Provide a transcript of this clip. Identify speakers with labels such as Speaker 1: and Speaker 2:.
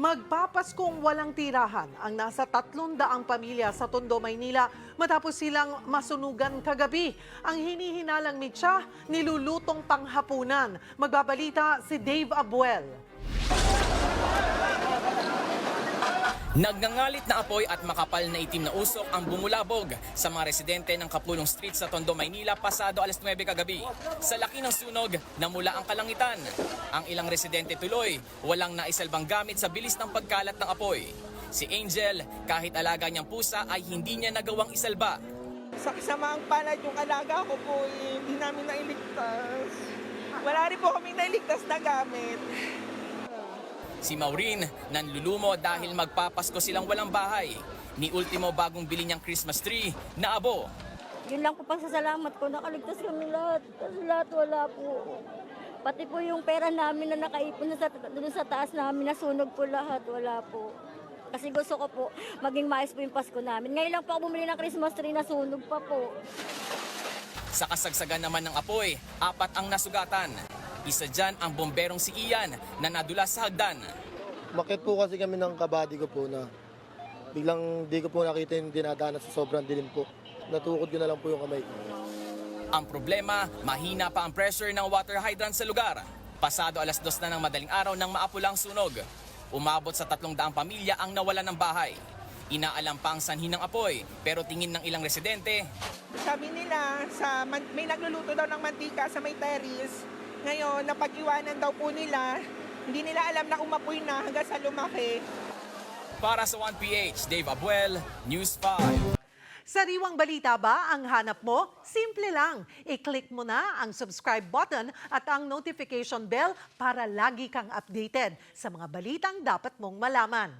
Speaker 1: Magpapaskong walang tirahan ang nasa tatlong daang pamilya sa Tondo, Maynila matapos silang masunugan kagabi. Ang hinihinalang mitsa, nilulutong panghapunan. Magbabalita si Dave Abuel.
Speaker 2: Nagngangalit na apoy at makapal na itim na usok ang bumulabog sa mga residente ng Kapulong Street sa Tondo, Maynila pasado alas 9 kagabi. Sa laki ng sunog, namula ang kalangitan. Ang ilang residente tuloy, walang naisalbang gamit sa bilis ng pagkalat ng apoy. Si Angel, kahit alaga niyang pusa ay hindi niya nagawang isalba.
Speaker 3: Sa kasamaang palad yung alaga ko po, eh, hindi namin nailigtas. Wala rin po kami nailigtas na gamit.
Speaker 2: Si Maureen, nanlulumo dahil magpapasko silang walang bahay. Ni Ultimo bagong bili niyang Christmas tree na abo.
Speaker 4: Yun lang po pasasalamat ko, nakaligtas kami lahat. Kasi lahat wala po. Pati po yung pera namin na nakaipon na sa, doon sa taas namin, nasunog po lahat, wala po. Kasi gusto ko po, maging maayos po yung Pasko namin. Ngayon lang po ako bumili ng Christmas tree, nasunog pa po.
Speaker 2: Sa kasagsagan naman ng apoy, apat ang nasugatan. Isa dyan ang bomberong si Ian na nadulas sa hagdan.
Speaker 5: Makit po kasi kami ng kabady ko po na biglang di ko po nakita yung dinadaanan sa sobrang dilim po. Natukod ko na lang po yung kamay ko.
Speaker 2: Ang problema, mahina pa ang pressure ng water hydrant sa lugar. Pasado alas dos na ng madaling araw nang maapulang sunog. Umabot sa tatlong daang pamilya ang nawalan ng bahay. Inaalam pa ang sanhi ng apoy, pero tingin ng ilang residente,
Speaker 3: Sabi nila, sa may nagluluto daw ng mantika sa may terrace. Ngayon, napag-iwanan daw po nila. Hindi nila alam na umapoy na hanggang sa lumaki.
Speaker 2: para sa 1PH, Dave Abuel, News 5.
Speaker 1: Sariwang balita ba ang hanap mo? Simple lang. I-click mo na ang subscribe button at ang notification bell para lagi kang updated sa mga balitang dapat mong malaman.